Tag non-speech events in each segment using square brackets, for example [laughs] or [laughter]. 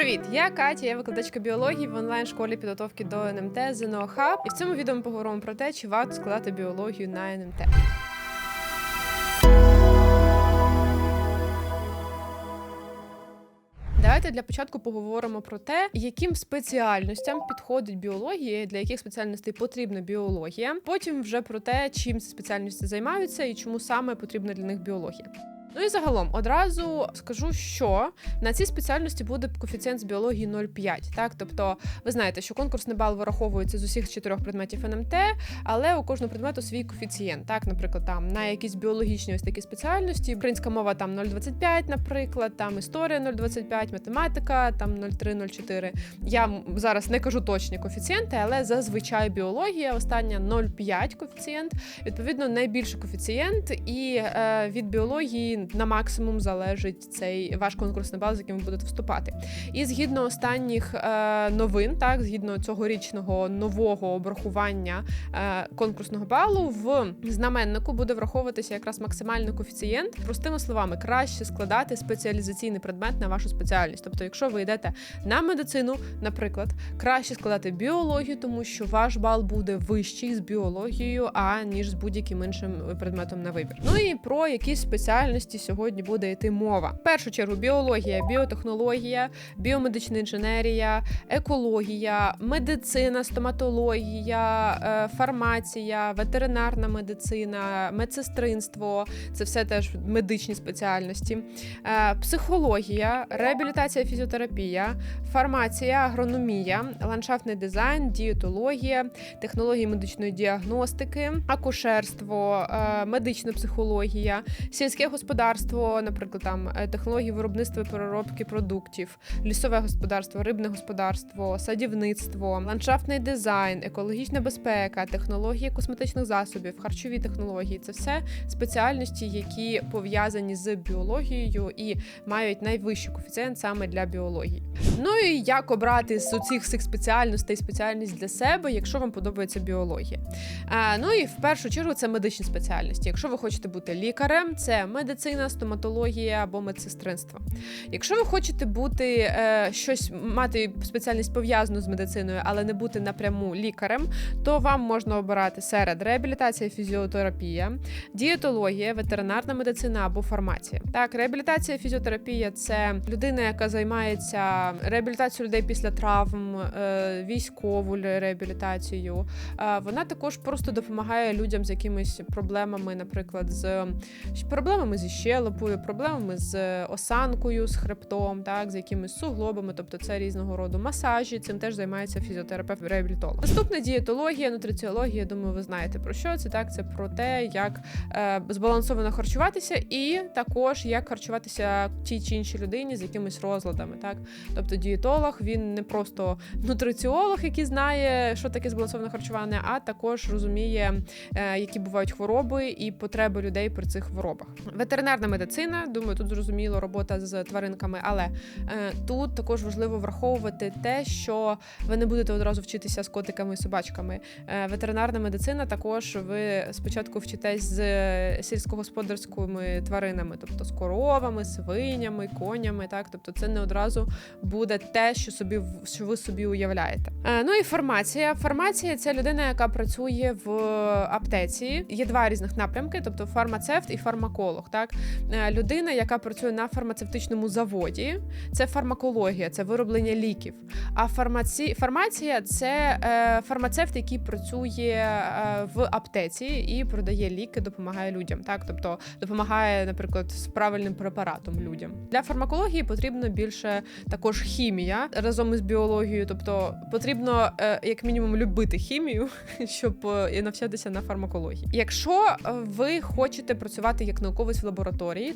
Привіт, я Катя, я викладачка біології в онлайн-школі підготовки до НМТ ЗНО Хаб. І в цьому відео ми поговоримо про те, чи варто складати біологію на НМТ. Давайте для початку поговоримо про те, яким спеціальностям підходить біологія, для яких спеціальностей потрібна біологія. Потім вже про те, чим ці спеціальності займаються і чому саме потрібна для них біологія. Ну і загалом одразу скажу, що на цій спеціальності буде коефіцієнт з біології 0,5. Так, тобто, ви знаєте, що конкурсний бал вираховується з усіх чотирьох предметів НМТ, але у кожного предмету свій коефіцієнт. Так, наприклад, там на якісь біологічні ось такі спеціальності, українська мова там 0,25, наприклад, там історія 0,25, математика там 0,3-0,4. Я зараз не кажу точні коефіцієнти, але зазвичай біологія остання 0,5 коефіцієнт. Відповідно, найбільший коефіцієнт, і е, від біології на максимум залежить цей ваш конкурсний бал, з яким ви будете вступати. І згідно останніх е, новин, так згідно цьогорічного нового обрахування е, конкурсного балу, в знаменнику буде враховуватися якраз максимальний коефіцієнт. Простими словами, краще складати спеціалізаційний предмет на вашу спеціальність. Тобто, якщо ви йдете на медицину, наприклад, краще складати біологію, тому що ваш бал буде вищий з біологією, аніж з будь-яким іншим предметом на вибір. Ну і про якісь спеціальності сьогодні буде йти мова. В першу чергу біологія, біотехнологія, біомедична інженерія, екологія, медицина, стоматологія, е, фармація, ветеринарна медицина, медсестринство це все теж медичні спеціальності, е, психологія, реабілітація, фізіотерапія, фармація, агрономія, ландшафтний дизайн, дієтологія, технології медичної діагностики, акушерство, е, медична психологія, сільське господарство, наприклад, там е, технології виробництва і переробки продуктів, лісове господарство, рибне господарство, садівництво, ландшафтний дизайн, екологічна безпека, технології косметичних засобів, харчові технології це все спеціальності, які пов'язані з біологією і мають найвищий коефіцієнт саме для біології. Ну і як обрати з усіх цих спеціальностей спеціальність для себе, якщо вам подобається біологія. А, ну і в першу чергу це медичні спеціальності. Якщо ви хочете бути лікарем, це медицина, стоматологія або медсестринство. Якщо ви хочете бути е, щось мати спеціальність пов'язану з медициною, але не бути напряму лікарем, то вам можна обирати серед реабілітація, фізіотерапія, дієтологія, ветеринарна медицина або фармація. Так, реабілітація, фізіотерапія це людина, яка займається реабілітацією людей після травм, е, військову реабілітацію. Е, Вона також просто допомагає людям з якимись проблемами, наприклад, з проблемами зі щелепою, проблемами з осанкою, з хребтом, так, з якимись суглобами, тобто це різного роду масажі. Цим теж займається фізіотерапевт реабілітолог. Наступна дієтологія, нутриціологія. Думаю, ви знаєте про що це. Так, це про те, як е, збалансовано харчуватися, і також як харчуватися тій чи іншій людині з якимись розладами. Так, тобто дієтолог він не просто нутриціолог, який знає, що таке збалансоване харчування, а також розуміє, е, які бувають хвороби і потреби людей при цих хворобах. Ветеринарна медицина, думаю, тут зрозуміло робота з тваринками, але е, тут також важливо враховувати те, що ви не будете одразу вчитися з котиками і собачками. Е, ветеринарна медицина також ви спочатку вчитесь з сільськогосподарськими тваринами, тобто з коровами, свинями, конями. Так, тобто це не одразу буде те, що собі що ви собі уявляєте. Е, ну і фармація. Фармація це людина, яка працює в аптеці. Є два різних напрямки, тобто фармацевт і фармаколог. Так, Е, людина, яка працює на фармацевтичному заводі, це фармакологія, це вироблення ліків. А фармаці... фармація це е, фармацевт, який працює е, в аптеці і продає ліки, допомагає людям. Так, тобто допомагає, наприклад, з правильним препаратом людям. Для фармакології потрібно більше також хімія разом із біологією, тобто потрібно е, як мінімум любити хімію, [laughs] щоб е, навчатися на фармакології. Якщо е, ви хочете працювати як науковець в лабораторії,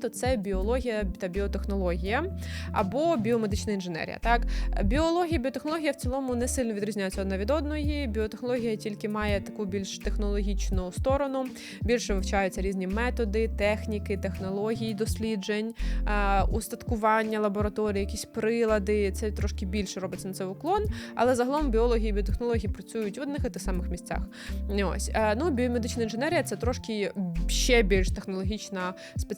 то це біологія та біотехнологія або біомедична інженерія. Так, біологія, біотехнологія в цілому не сильно відрізняються одна від одної. Біотехнологія тільки має таку більш технологічну сторону, більше вивчаються різні методи, техніки, технології досліджень, е, устаткування лабораторії, якісь прилади, це трошки більше робиться на це уклон, але загалом біологи і біотехнології працюють в одних і тих самих місцях. Ось Е, ну біомедична інженерія це трошки ще більш технологічна спеціальність.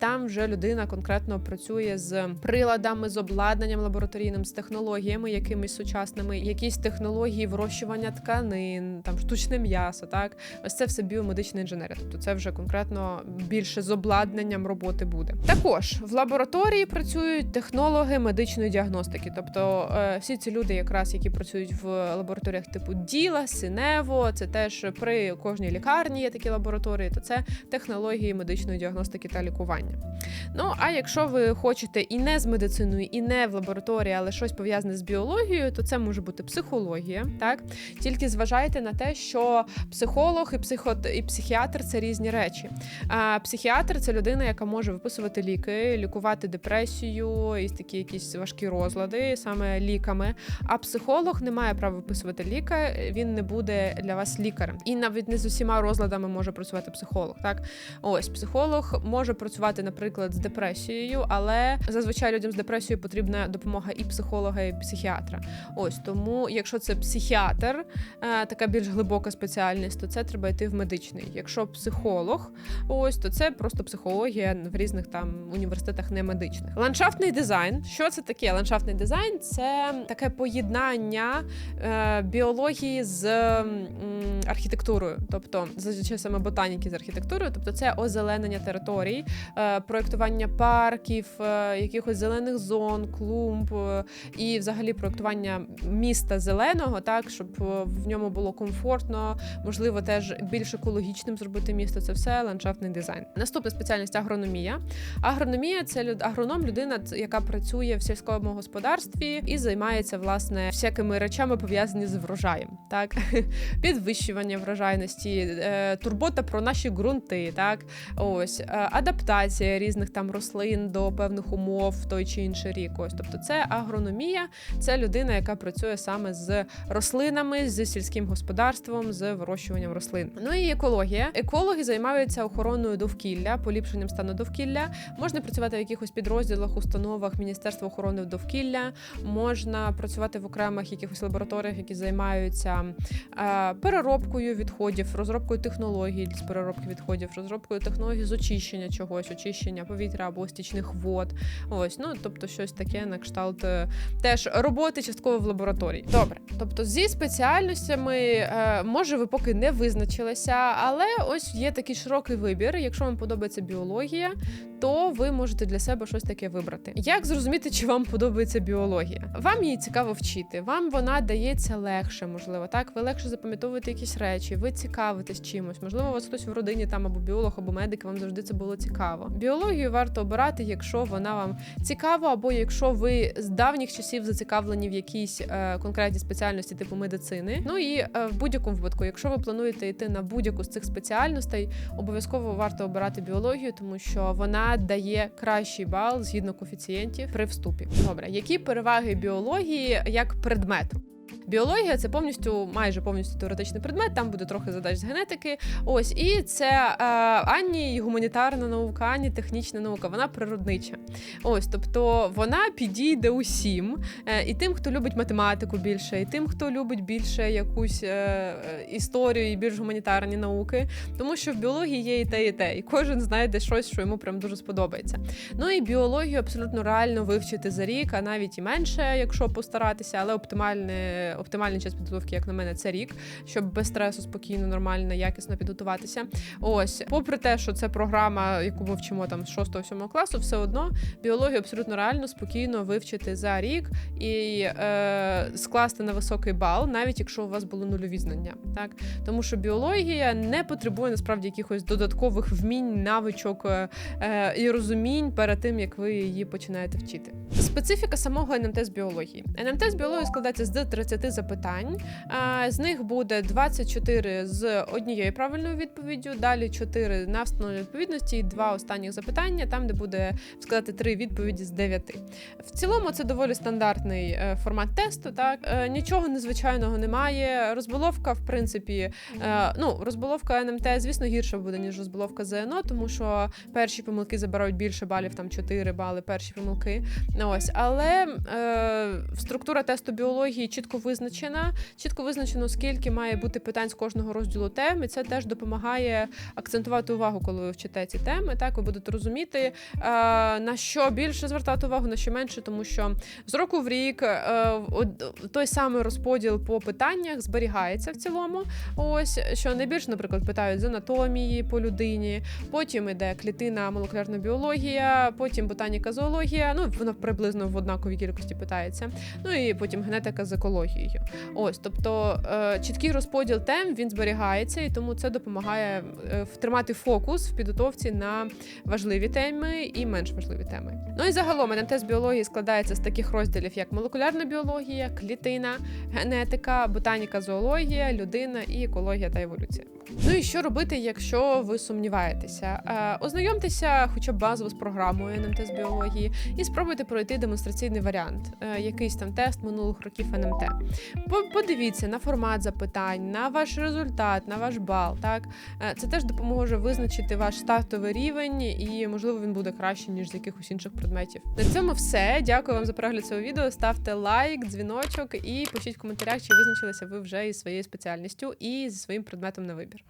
Там вже людина конкретно працює з приладами, з обладнанням лабораторійним, з технологіями якимись сучасними, якісь технології вирощування тканин, там штучне м'ясо. Так, ось це все біомедична інженерія. Тобто це вже конкретно більше з обладнанням роботи буде. Також в лабораторії працюють технологи медичної діагностики, тобто е, всі ці люди, якраз які працюють в лабораторіях типу Діла, Синево, це теж при кожній лікарні є такі лабораторії, то це технології медичної діагностики та лікування. Ну а якщо ви хочете і не з медициною, і не в лабораторії, але щось пов'язане з біологією, то це може бути психологія. Так тільки зважайте на те, що психолог і психот і психіатр це різні речі. А психіатр це людина, яка може виписувати ліки, лікувати депресію і такі якісь важкі розлади, саме ліками. А психолог не має права виписувати ліка, він не буде для вас лікарем. І навіть не з усіма розладами може працювати психолог. Так, ось психолог може працювати, наприклад, з депресією, але зазвичай людям з депресією потрібна допомога і психолога, і психіатра. Ось тому, якщо це психіатр, е, така більш глибока спеціальність, то це треба йти в медичний. Якщо психолог, ось то це просто психологія в різних там університетах не медичних. Ландшафтний дизайн. Що це таке? Ландшафтний дизайн це таке поєднання е, біології з архітектурою, тобто зазвичай саме ботаніки з архітектурою, тобто це озеленення територій, е, проєктування парків, е, якихось зелених зон, клумб е, і взагалі проєктування міста зеленого, так щоб в ньому було комфортно, можливо, теж більш екологічним зробити місто. Це все ландшафтний дизайн. Наступна спеціальність агрономія. Агрономія це агроном, людина, яка працює в сільському господарстві і займається власне всякими речами пов'язані з врожаєм, так [laughs] підвищування врожайності, турбота про наші ґрунти, так ось адаптація різних там рослин до певних умов в той чи інший рік. Ось тобто, це агрономія, це людина, яка працює саме з рослинами, з сільським господарством, з вирощуванням рослин. Ну і екологія. Екологи займаються охороною довкілля, поліпшенням стану довкілля. Можна працювати в якихось підрозділах, установах Міністерства охорони довкілля, можна працювати в окремих якихось лабораторіях, які займаються е, переробкою відходів, розробкою технологій з переробки відходів, розробкою технологій з очищення чогось, очищення повітря або стічних вод. Ось, ну тобто щось таке на кшталт е, теж роботи частково в лабораторії. Добре, тобто зі спеціальностями, е, може, ви поки не визначилися, але ось є такий широкий вибір. Якщо вам подобається біологія, то ви можете для себе щось таке вибрати. Як зрозуміти, чи вам подобається біологія? Вам її цікаво вчити, вам вона дається легше, можливо, так ви легше запам'ятовуєте якісь речі, ви цікавитесь чимось. Можливо, у вас хтось в родині там або біолог, або медик, вам завжди це було цікаво. Біологію варто обирати, якщо вона вам цікава, або якщо ви з давніх часів зацікавлені в якійсь е, конкретній спеціальності, типу медицини. Ну і е, в будь-якому випадку, якщо ви плануєте йти на будь-яку з цих спеціальностей, обов'язково варто обирати біологію, тому що вона дає кращий бал згідно коефіцієнтів при вступі. Добре, які переваги біології як предмету? Біологія це повністю майже повністю теоретичний предмет. Там буде трохи задач з генетики. Ось і це е, ані гуманітарна наука, ані технічна наука. Вона природнича. Ось, тобто вона підійде усім, е, і тим, хто любить математику більше, і тим, хто любить більше якусь е, е, історію і більш гуманітарні науки. Тому що в біології є і те, і те, і кожен знайде щось, що йому прям дуже сподобається. Ну і біологію абсолютно реально вивчити за рік, а навіть і менше, якщо постаратися, але оптимальне, оптимальний час підготовки, як на мене, це рік, щоб без стресу спокійно, нормально, якісно підготуватися. Ось, попри те, що це програма, яку ми вчимо там з 6-7 класу, все одно біологію абсолютно реально спокійно вивчити за рік і е, скласти на високий бал, навіть якщо у вас були нульові знання. Так тому що біологія не потребує насправді якихось додаткових вмінь, навичок е, е, і розумінь перед тим, як ви її починаєте вчити. Специфіка самого НМТ з біології. НМТ з біології складається з 30 запитань. Е, З них буде 24 з однією правильною відповіддю, далі 4 на встановленій відповідності і два останніх запитання, там де буде сказати три відповіді з 9. В цілому це доволі стандартний е, формат тесту. Так Е, нічого незвичайного немає. Розболовка, в принципі, е, ну розболовка НМТ, звісно, гірша буде ніж розболовка ЗНО, тому що перші помилки забирають більше балів, там 4 бали, перші помилки. Ось, але е, структура тесту біології чітко визначена. Чітко визначено, скільки має бути питань з кожного розділу тем, це теж допомагає акцентувати увагу, коли ви вчите ці теми. Так ви будете розуміти, е, на що більше звертати увагу, на що менше, тому що з року в рік е, той самий розподіл по питаннях зберігається в цілому. Ось що найбільше, наприклад, питають з анатомії по людині, потім іде клітина, молекулярна біологія, потім ботаніка, зоологія. Ну воно приблизно в однаковій кількості питається. Ну і потім генетика з екологією. Ось, тобто е, чіткий розподіл тем він зберігається, і тому це допомагає е, втримати фокус в підготовці на важливі теми і менш важливі теми. Ну і загалом НМТ біології складається з таких розділів, як молекулярна біологія, клітина, генетика, ботаніка, зоологія, людина і екологія та еволюція. Ну і що робити, якщо ви сумніваєтеся? Е, ознайомтеся хоча б базово з програмою НМТ з біології і спробуйте пройти демонстраційний варіант, е, якийсь там тест минулих років НМТ. Подивіться на формат запитань, на ваш результат, на ваш бал. Так Е, це теж допоможе визначити ваш стартовий рівень, і можливо він буде краще ніж з якихось інших предметів. На цьому все. Дякую вам за перегляд цього відео. Ставте лайк, дзвіночок і пишіть в коментарях, чи визначилися ви вже із своєю спеціальністю і зі своїм предметом на вибір.